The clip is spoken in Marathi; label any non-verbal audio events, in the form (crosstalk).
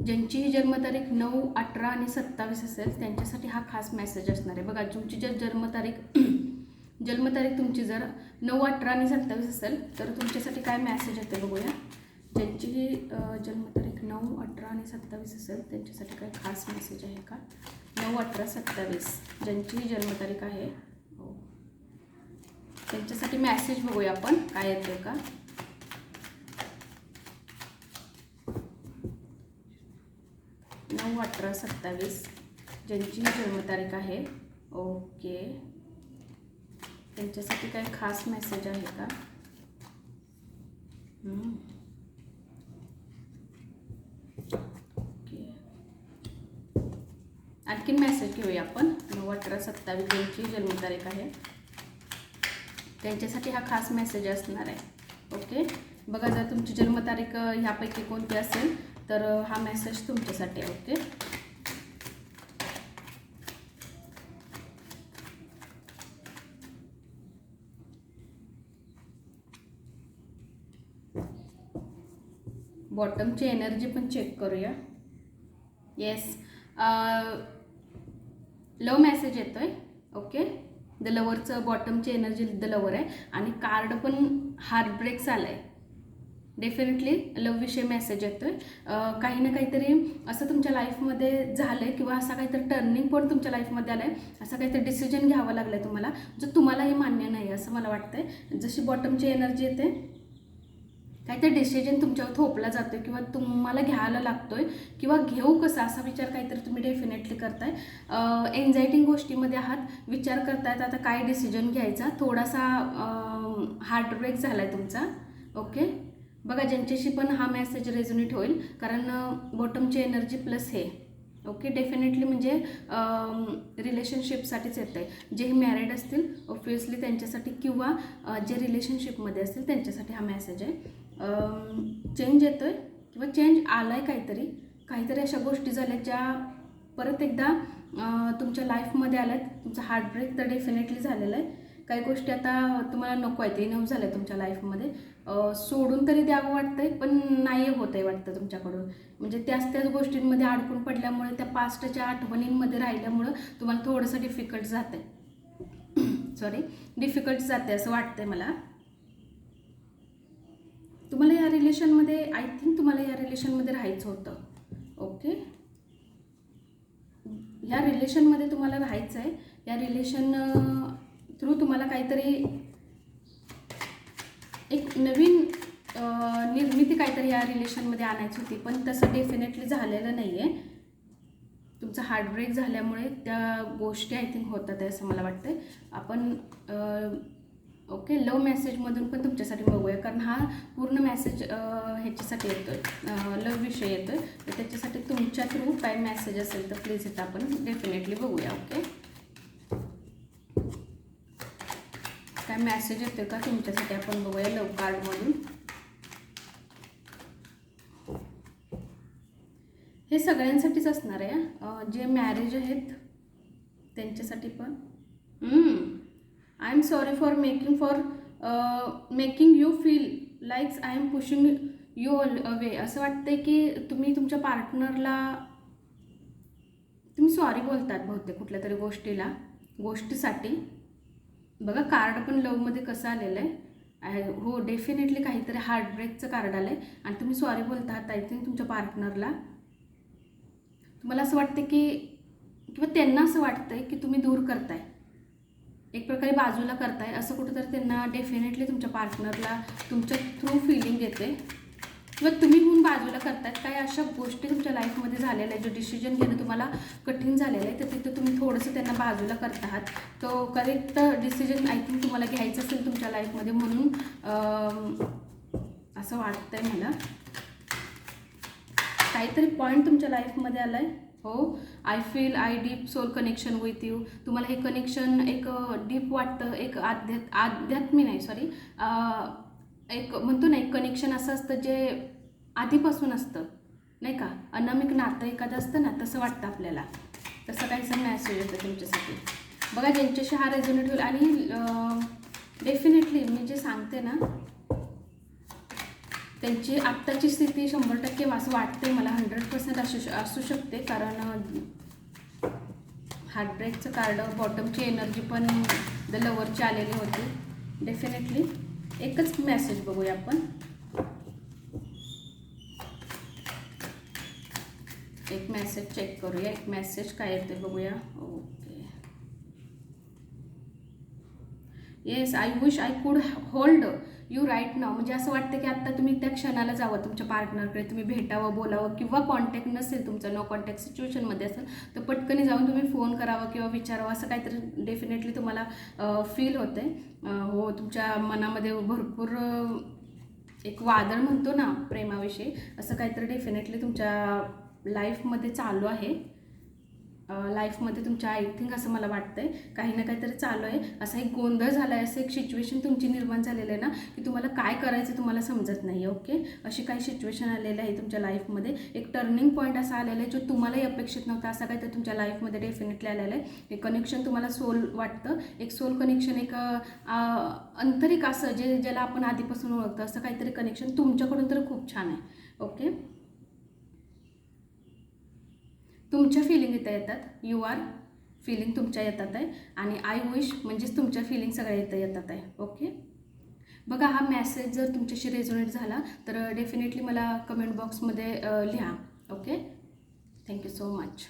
ज्यांची जन्मतारीख नऊ अठरा आणि सत्तावीस असेल त्यांच्यासाठी हा खास मेसेज असणार आहे. बघा तुमची जर जन्मतारीख (clears throat) जन्मतारीख तुमची जर नऊ अठरा आणि सत्तावीस असेल तर तुमच्यासाठी काय मेसेज येते बघूया. ज्यांची ही जन्मतारीख नऊ अठरा आणि सत्तावीस असेल त्यांच्यासाठी काय खास मेसेज आहे का? नऊ अठरा सत्तावीस. ज्यांची जन्मतारीख आहे हो. त्यांच्यासाठी मेसेज बघूया आपण. काय येते का? नऊ अठरा सत्तावीस ज्यांची जन्मतारीख आहे. ओके. त्यांच्यासाठी काही खास मेसेज आहे का? आणखी आणखीन मेसेज घेऊया आपण. नऊ अठरा सत्तावीस ज्यांची जन्मतारीख आहे. त्यांच्यासाठी हा खास मेसेज असणार आहे. ओके. बघा जर तुमची जन्मतारीख ह्यापैकी कोणती असेल तर हा मेसेज तुमच्यासाठी आहे ओके बॉटमची एनर्जी पण चेक करूया. येस लव मेसेज येतो आहे ओके द लवरचं बॉटमची एनर्जी द लवर आहे. आणि कार्ड पण हार्ट ब्रेक्स आलं आहे डेफिनेटली लवविषयी मेसेज येतोय. आहे काही ना काहीतरी असं तुमच्या लाईफमध्ये झालं आहे किंवा असा काहीतरी टर्निंग पॉईंट तुमच्या लाईफमध्ये आलं आहे असं काहीतरी डिसिजन घ्यावं लागलं आहे तुम्हाला जो तुम्हालाही मान्य नाही असं मला वाटतंय. जशी बॉटमची एनर्जी येते काहीतरी डिसिजन तुमच्यावर थोपला जातोय किंवा तुम्हाला घ्यायला लागतोय किंवा घेऊ कसं असा विचार काहीतरी तुम्ही डेफिनेटली करताय. एन्झायटिंग गोष्टीमध्ये आहात विचार करतायत आता काय डिसिजन घ्यायचा? थोडासा हार्टब्रेक झाला आहे तुमचा. ओके बघा ज्यांच्याशी पण हा मेसेज रेझोनेट होईल कारण बॉटमची एनर्जी प्लस हे. ओके डेफिनेटली म्हणजे रिलेशनशिपसाठीच येतं आहे जे मॅरिड असतील ऑब्वियसली त्यांच्यासाठी किंवा जे रिलेशनशिपमध्ये असतील त्यांच्यासाठी हा मेसेज आहे. चेंज येतो आहे किंवा चेंज आला आहे काहीतरी काहीतरी अशा गोष्टी झाल्या ज्या परत एकदा तुमच्या लाईफमध्ये आल्यात. तुमचा हार्ट ब्रेक तर डेफिनेटली झालेला आहे. काही गोष्टी आता तुम्हाला नको आहेत इनव झाल्या तुमच्या लाईफमध्ये सोडून तरी द्यावं वाटतंय पण नाही होत आहे वाटतं तुमच्याकडून. म्हणजे त्याच त्याच गोष्टींमध्ये अडकून पडल्यामुळे त्या पास्टच्या आठवणींमध्ये राहिल्यामुळं तुम्हाला थोडंसं डिफिकल्ट जाते सॉरी डिफिकल्ट जाते असं वाटतंय मला. तुम्हाला या रिलेशनमध्ये आय थिंक तुम्हाला या रिलेशनमध्ये राहायचं होतं. ओके या रिलेशनमध्ये तुम्हाला राहायचं आहे या रिलेशन थ्रू तुम्हाला काहीतरी एक नवीन निर्मिती काहीतरी या रिलेशनमध्ये आणायची होती पण तसं डेफिनेटली झालेलं नाही आहे तुमचा हार्टब्रेक झाल्यामुळे त्या गोष्टी आय थिंक होतात आहे असं मला वाटतं आपण ओके लव मेसेजमधून पण तुमच्यासाठी बघूया कारण हा पूर्ण मेसेज ह्याच्यासाठी येतो आहे लव विषय येतो आहे तर त्याच्यासाठी तुमच्या थ्रू काही मेसेज असेल तर प्लीज इथं आपण डेफिनेटली बघूया ओके काय मॅसेज येतो का? तुमच्यासाठी आपण बघूया लव कार्डमधून हे सगळ्यांसाठीच असणार आहे जे मॅरेज आहेत त्यांच्यासाठी पण. I am sorry for making for making you feel likes I am pushing you away असं वाटतंय की तुम्ही तुमच्या पार्टनरला तुम्ही सॉरी बोलतात बहुतेक कुठल्या तरी गोष्टीला गोष्टीसाठी. बघा कार्ड पण लवमध्ये कसं आलेलं आहे? हो डेफिनेटली काहीतरी हार्टब्रेकचं कार्ड आलं आहे आणि तुम्ही सॉरी बोलतात आय थिंक तुमच्या पार्टनरला तुम्हाला असं वाटतं की किंवा त्यांना असं वाटतं आहे की तुम्ही दूर करताय. एक प्रकारे बाजूला करताय. असं कुठंतरी त्यांना डेफिनेटली तुमच्या पार्टनरला तुमच्या थ्रू फिलिंग येते किंवा तुम्ही होऊन बाजूला करतात काही अशा गोष्टी तुमच्या लाईफमध्ये झालेल्या आहेत? जो डिसिजन घेणं तुम्हाला कठीण झालेलं आहे तर तिथं तुम्ही थोडंसं त्यांना बाजूला करत आहात तो करेक्ट डिसिजन आय थिंक तुम्हाला घ्यायचं असेल तुमच्या लाईफमध्ये म्हणून असं वाटतंय मला. काहीतरी पॉईंट तुमच्या लाईफमध्ये आला आहे हो? I feel I deep soul connection with you तुम्हाला हे कनेक्शन एक डीप वाटतं. एक आध्यात आध्यात्मी नाही सॉरी एक म्हणतो ना एक कनेक्शन असं असतं जे आधीपासून असतं नाही का? अनामिक नातं एखादं असतं ना तसं वाटतं आपल्याला. तसं काहीसं मॅसेज होतं तुमच्यासाठी. बघा ज्यांच्याशी हा रेझोनेट होईल आणि डेफिनेटली मी जे सांगते ना त्यांची आत्ताची स्थिती शंभर टक्के असं वाटते मला. हंड्रेड पर्सेंट असू श- असू शकते. कारण हार्टब्रेकचं कार्ड बॉटमची एनर्जी पण द लवरची आलेली होती. डेफिनेटली एकच मेसेज बघूया आपण. एक मेसेज चेक करूया. एक मेसेज काय येते बघूया okay yes I wish I could hold you right now म्हणजे असं वाटतं की आत्ता तुम्ही त्या क्षणाला जावं तुमच्या पार्टनरकडे तुम्ही भेटावं बोलावं किंवा कॉन्टॅक्ट नसेल तुमचा नो कॉन्टॅक्ट सिच्युएशनमध्ये असेल तर पटकन जाऊन तुम्ही फोन करावा किंवा विचारावं. असं काहीतरी डेफिनेटली तुम्हाला फील होते हो तुमच्या मनामध्ये भरपूर एक वादळ म्हणतो ना प्रेमाविषयी असं काहीतरी डेफिनेटली तुमच्या लाईफमध्ये चालू आहे. लाईफमध्ये तुमच्या आय थिंक असं मला वाटतं आहे काही ना काहीतरी चालू आहे. असा एक गोंधळ झाला आहे असं एक सिच्युएशन तुमची निर्माण झालेलं आहे ना की तुम्हाला काय करायचं तुम्हाला समजत नाही ओके अशी काही सिच्युएशन आलेलं आहे तुमच्या लाईफमध्ये एक टर्निंग पॉईंट असा आलेला आहे जो तुम्हालाही अपेक्षित नव्हता असा काहीतरी तुमच्या लाईफमध्ये डेफिनेटली आलेलं आहे. एक कनेक्शन तुम्हाला सोल वाटतं. एक सोल कनेक्शन एक आंतरिक असं जे ज्याला आपण आधीपासून ओळखतो असं काहीतरी कनेक्शन तुमच्याकडून तर खूप छान आहे ओके तुमच्या फिलिंग इथं येतात. यू आर फिलिंग तुमच्या येतात आहे. आणि आय विश म्हणजेच तुमच्या फिलिंग सगळ्या इथं येतात आहे. ओके बघा हा मॅसेज जर तुमच्याशी रेझोनेट झाला तर डेफिनेटली मला कमेंट बॉक्समध्ये लिहा. Okay thank you so much